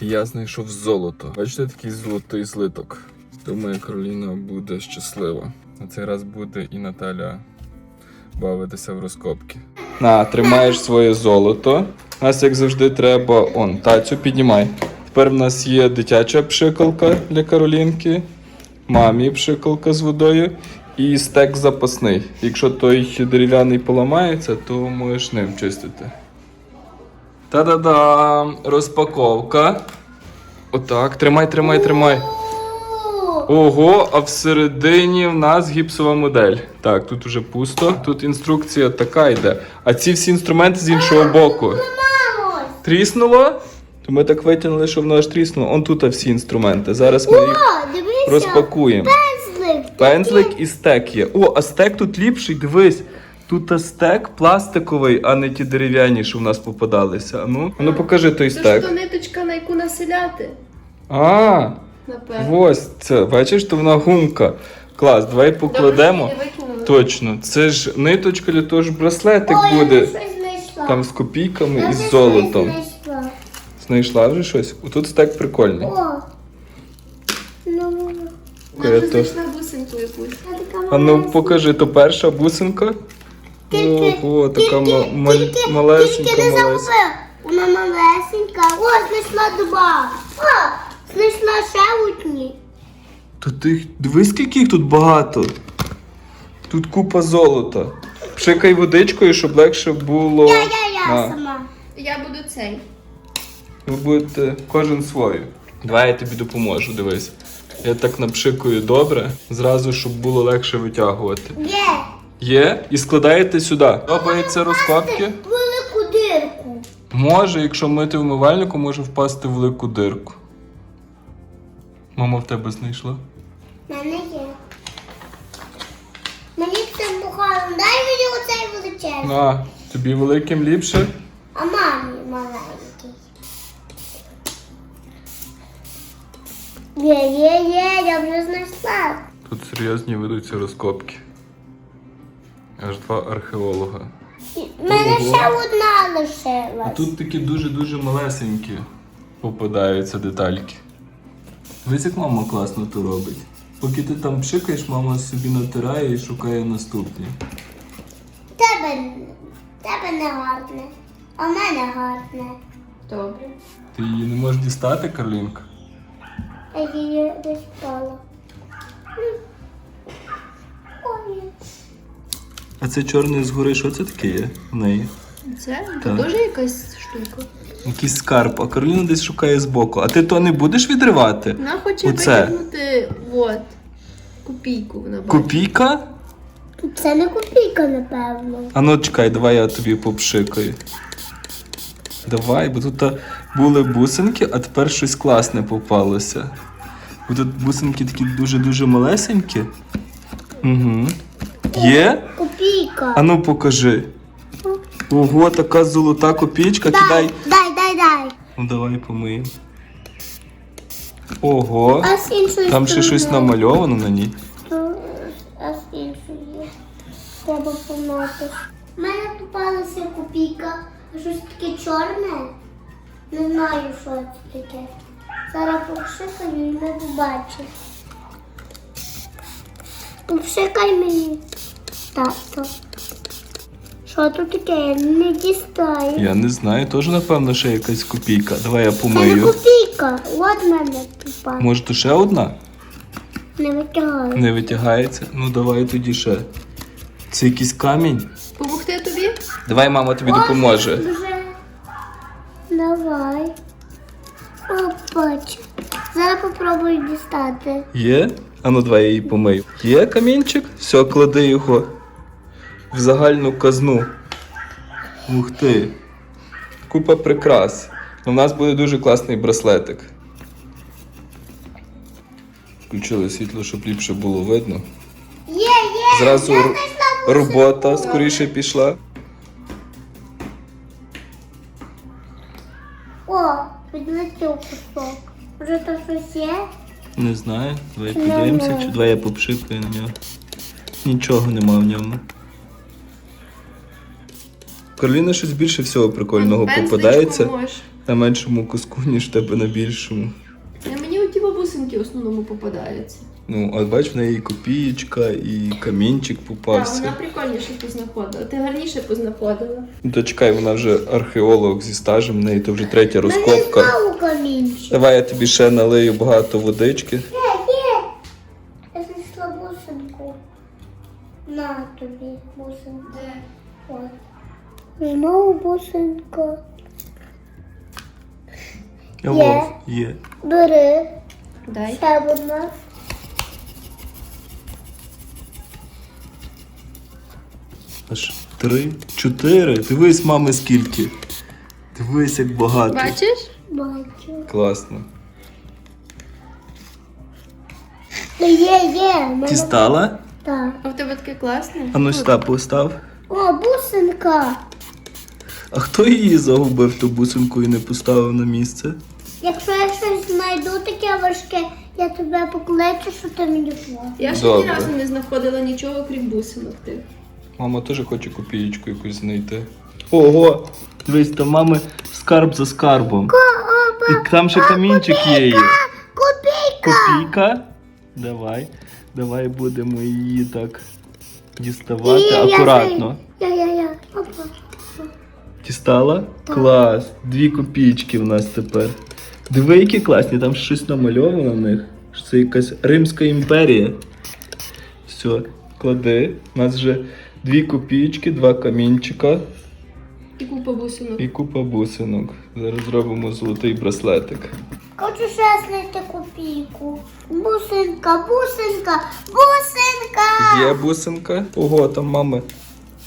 Я знайшов золото. Бачите, такий золотий злиток. Думаю, Кароліна буде щаслива. На цей раз буде і Наталя бавитися в розкопки. На, тримаєш своє золото. Нас, як завжди, треба он, тацю піднімай. Тепер в нас є дитяча пшикалка для Каролінки, мамі пшикалка з водою і стек запасний. Якщо той дерев'яний поламається, то можеш ним чистити. Та-да-дам! Розпаковка. Отак, тримай, тримай, тримай. Ого, а всередині в нас гіпсова модель. Так, тут уже пусто. Тут інструкція така йде. А ці всі інструменти з іншого боку. Тріснуло? То ми так витягнули, що воно аж тріснуло. Он тут всі інструменти. Зараз ми їх розпакуємо. Пензлик! Пензлик і стек є. О, а стек тут ліпший, дивись. Тут стек пластиковий, а не ті дерев'яні, що в нас попадалися. Ну, ну покажи той Це ж стек. то ниточка, на яку населяти, А, напевно. ось це. Бачиш, то вона гумка. Клас, давай покладемо. Добре, що її викинули. Точно, це ж ниточка для того ж браслетик Ой, буде. Там з копійками Я і з золотом. знайшла. Знайшла вже щось? Отут стек прикольний. О! Ну, Вона Я вже теж. знайшла бусинку якусь. А ну покажи, то перша бусинка. Тільки- Ого, така ма- тільки- маль- тільки- малесенька, Тільки не малесенька. загубив. Вона малесенька. О, знайшла два. О, знайшла ще одні. То ти дивись, скільки їх тут багато. Тут купа золота. Пшикай водичкою, щоб легше було. Я, я, я На. сама. Я буду цей. Ви будете кожен свою. Давай я тобі допоможу, дивись. Я так напшикую добре, зразу, щоб було легше витягувати. Є. Є? І складаєте сюди. Подобається розкопки? Велику дирку. Може, якщо мити вмивальнику, може впасти в велику дирку. Мама в тебе знайшла. В мене є. Мені це погано. Дай мені оцей величезний. На, тобі великим ліпше. А мамі маленький. Є, є, є, я вже знайшла. Тут серйозні ведуться розкопки. Аж два археолога. Мене Ого. ще одна А тут такі дуже-дуже малесенькі попадаються детальки. Дивись, як мама класно то робить. Поки ти там пшикаєш, мама собі натирає і шукає наступні. Тебе, тебе не гарне, а в мене гарне. Добре. Ти її не можеш дістати, Карлінка? Я її десь впала. Ой. А це чорне згори, що це таке є в неї? Це Так. теж якась штука. Якийсь скарб, а Кароліна десь шукає збоку. А ти то не будеш відривати? Вона хоче Оце. витягнути от, копійку вона бачить. Копійка? Це не копійка, напевно. А ну чекай, давай я тобі попшикаю. Давай, бо тут були бусинки, а тепер щось класне попалося. Бо тут бусинки такі дуже-дуже малесенькі. Угу. Є? Копійка. А ну покажи. Ого, така золота копійка, кидай. дай, дай, дай. Ну давай помиємо. Ого. А з іншої Там ще щось сторони? намальовано на ній. А з іншої. Треба помити. У мене попалася копійка, щось таке чорне. Не знаю, що це таке. Зараз попшикаю і не побачу. Попшикай мені. Тато. Що тут таке? Я не дістаю. Я не знаю, теж напевно ще якась копійка. Давай я Це не помию. копійка. От мене попала. Може, то ще одна? Не витягаю. Не витягається? Ну давай тоді ще. Це якийсь камінь. Помогти тобі? Давай мама тобі допоможе. Вже. Давай. Опач. Зараз попробую дістати. Є? А ну давай я її помию. Є камінчик? Все, клади його в загальну казну. Ух ти. Купа прикрас. У нас буде дуже класний браслетик. Включили світло, щоб ліпше було видно. Є, є! Зразу я робота скоріше пішла. О, підлетів кусок. Може то щось є? Не знаю. Давай подивимося, чи давай я попшикаю на нього. Нічого нема в ньому. Кароліна щось більше всього прикольного Пензличком попадається можеш. на меншому куску, ніж в тебе на більшому. А Мені оті бабусинки в основному попадаються. Ну, от бач, в неї і копієчка, і камінчик Так, попався. вона прикольніше познаходила. Ти гарніше познаходила. Ну, То чекай, вона вже археолог зі стажем, в неї то вже третя розкопка. камінчик. Давай я тобі ще налию багато водички. Знову бусинка. Алло, є. Бери. Дай. Ще одна. Аж три, чотири. Дивись, мами, скільки. Дивись, як багато. Бачиш? Бачу. Класно. Є, є. Мене... Дістала? Так. А в тебе таке класне? А ну сюди постав. О, бусинка. А хто її загубив ту бусинку і не поставив на місце? Якщо я щось знайду таке важке, я тебе покличу, що ти мені поможеш. Я ще Добре. ні разу не знаходила нічого, крім бусинок тих. Мама теж хоче копієчку якусь знайти. Ого! Дивись, там мами скарб за скарбом. І там ще камінчик є. Копійка! Копійка. Давай. Давай будемо її так діставати акуратно. Я, я, я. Опа. Дістала? Клас. Дві копійки в нас тепер. Диви, які класні, там щось намальовано в них. Що Це якась Римська імперія. Все, клади. У нас вже дві копійки, два камінчика І купа бусинок. і купа бусинок. Зараз зробимо золотий браслетик. Хочу ще знайти копійку. Бусинка, бусинка, бусинка! Є бусинка. Ого, там мами.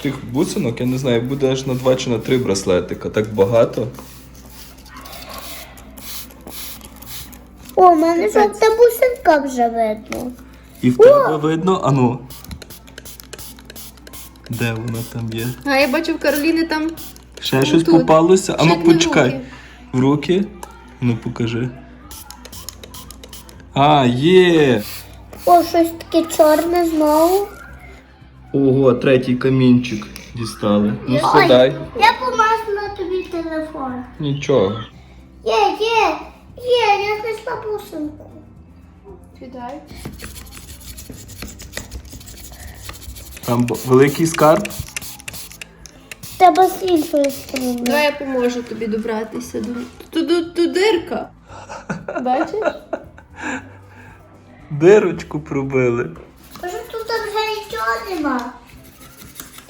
Тих бусинок, я не знаю, буде аж на два чи на три браслетика. Так багато. О, в мене жовта бусинка вже видно. І в тебе видно, ану. Де вона там є? А я бачу в Кароліни там Ще щось тут. попалося? ще Ану дві почекай. руки. В руки? Ну покажи. А, є! О, щось таке чорне знову. Ого, третій камінчик дістали. Ну Ой, сідай. я помазала тобі телефон. Нічого. Є, є, є, я знайшла бусинку. Віддай. Там бо- великий скарб. Треба з іншої сторони. Давай я поможу тобі добратися до. Дирка. Бачиш? Дирочку пробили. Кажу, тут вже нічого нема.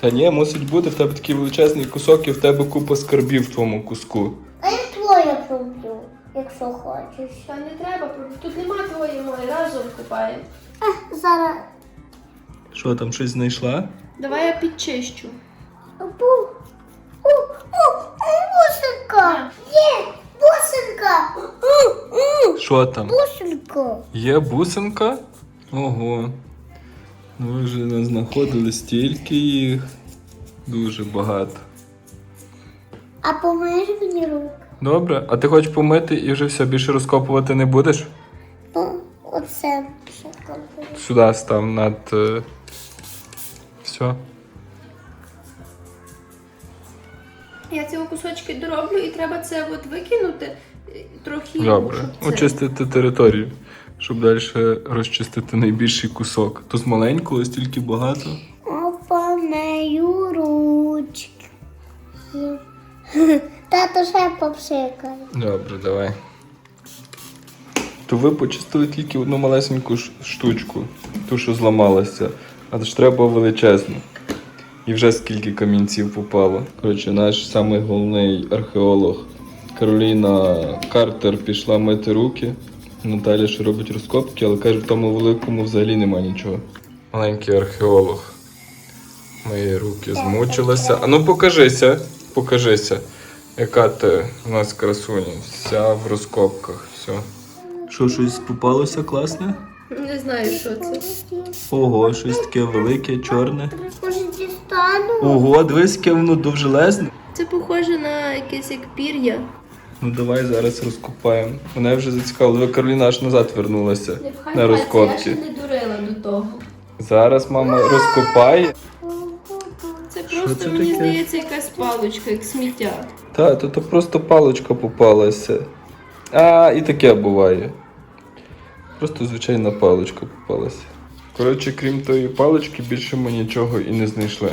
Та ні, мусить бути в тебе такий величезний кусок і в тебе купа скарбів в твоєму куску. А я твоє проб'ю, якщо хочеш. Та не треба, тут нема твоєї мої, разом купаємо. А, зараз. Що там щось знайшла? Давай я підчищу. Бу. У, у, у, бусинка. Є, бусинка. У, у, Що там? Бусинка. Є бусинка? Ого. Ну ви вже не знаходили стільки їх. Дуже багато. А помиєш мені руки? Добре, а ти хочеш помити і вже все більше розкопувати не будеш? Ну, оце. ще. Сюди став над. е, Все. Я ці кусочки дороблю і треба це от викинути е, трохи. Добре. щоб це- Очистити територію, щоб далі розчистити найбільший кусок. То з маленького стільки багато. Опа, мою ручки. Тато ще попшикає. Добре, давай. То ви почистили тільки одну малесеньку штучку, ту, що зламалася. А ж треба величезну. І вже скільки камінців попало. Коротше, наш самий головний археолог Кароліна Картер пішла мити руки. Наталя ще робить розкопки, але каже, в тому великому взагалі нема нічого. Маленький археолог. Мої руки змучилися. А ну покажися, покажися. Яка ти у нас красуня? Вся в розкопках, все. Що, щось попалося класне? Не знаю, що це. Ого, щось таке велике, чорне. Може дістану? Ого, дивись, яке воно довжелезне. Це похоже на якесь як пір'я. Ну давай зараз розкопаємо. Мене вже зацікавило. Ви Кароліна аж назад вернулася Не пхай на пальці, я ще не дурила до того. Зараз мама розкопає. Це просто це мені таке? здається якась паличка, як сміття. Та, то, то просто паличка попалася. А, і таке буває. Просто звичайна паличка попалася. Коротше, крім тої палички, більше ми нічого і не знайшли.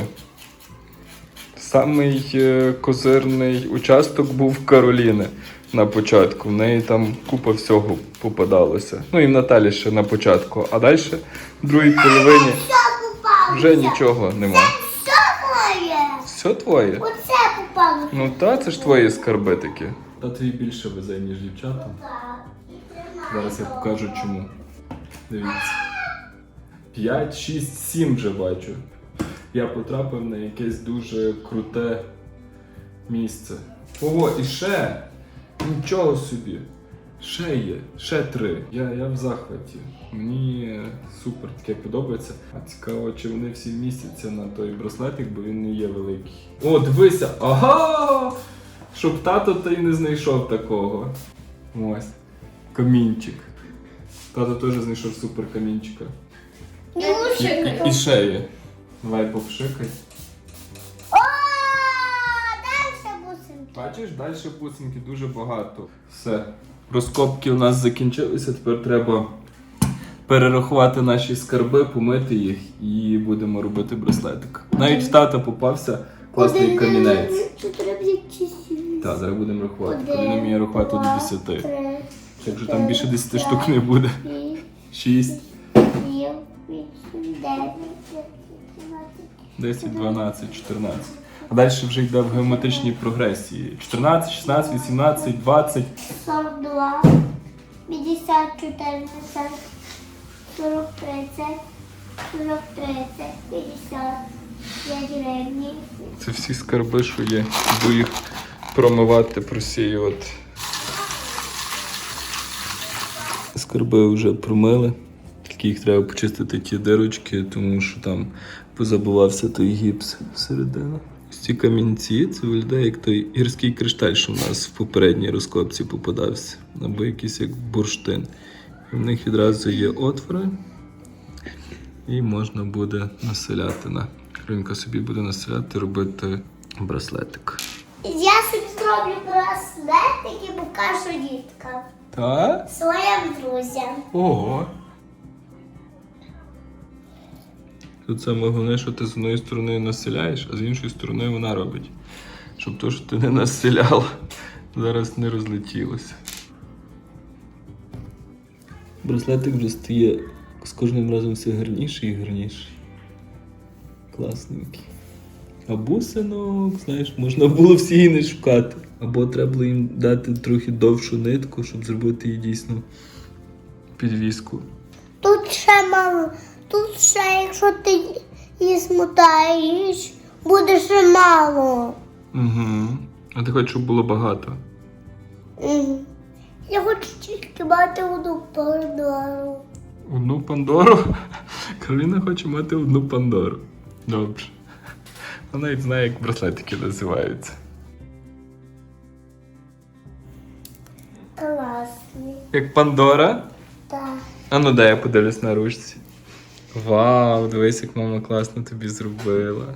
Самий е, козирний участок був Кароліни на початку. В неї там купа всього попадалося. Ну і в Наталі ще на початку. А далі, в другій половині, вже нічого нема. Що моє? Все твоє. Оце попало. Ну та це ж твої скарби такі. Та тобі більше везе, ніж дівчатам. Так. Зараз я покажу чому. Дивіться. 5, 6, 7 вже бачу. Я потрапив на якесь дуже круте місце. Ого, і ще! Нічого собі! Ще є, ще три. Я, я в захваті. Мені супер таке подобається. А цікаво, чи вони всі містяться на той браслетик, бо він не є великий. О, дивися! Ага! Щоб тато та й не знайшов такого. Ось. Камінчик. Тато теж знайшов супер камінчика. І, і, і ще є. Давай попшикай. О, дальше бусинки. Бачиш, далі бусинки дуже багато. Все. Розкопки у нас закінчилися. Тепер треба перерахувати наші скарби, помити їх і будемо робити браслетик. Навіть в тата попався класний камінець. Так, зараз будемо рахувати. Коли вміє рахувати до два, 10. три, Якщо там більше 10 штук не буде. шість, 6, сім, вісім, дев'ять, десять, 10, 12, 14. А далі вже йде в геометричній прогресії. 14, 16, 18, 20. 42, 50, 40, 40, 30, 40, 30, 50, 5 гривень. Це всі скарби, що є. Буду їх промивати, просіювати. Скарби вже промили. Тільки їх треба почистити ті дирочки, тому що там позабувався той гіпс всередину. Ось ці камінці, це виглядає як той гірський кришталь, що в нас в попередній розкопці попадався. Або якийсь як бурштин. І в них відразу є отвори. І можна буде населяти на. Кринка собі буде населяти, робити браслетик. Я собі зроблю браслетик і покажу діткам. Так? Своїм друзям. Ого. Тут саме головне, що ти з одної сторони населяєш, а з іншої сторони вона робить. Щоб то, що ти не населяла, зараз не розлетілося. Браслетик вже стає з кожним разом все гарніший і гарніший. Класненький. А бусинок, знаєш, можна було всі і не шукати. Або треба було їм дати трохи довшу нитку, щоб зробити її дійсно підвіску. Тут ще мало. Тут ще, якщо ти її смотаєш, буде ще мало. Угу. А ти хочеш, щоб було багато? Мгм. Я хочу тільки мати одну пардору. Одну Пандору? Кароліна хоче мати одну Пандору. Добре. Вона навіть знає, як браслетики називаються. Класний. Як Пандора? Так. А ну дай я подивлюсь на ручці. Вау, дивись, як мама класно тобі зробила.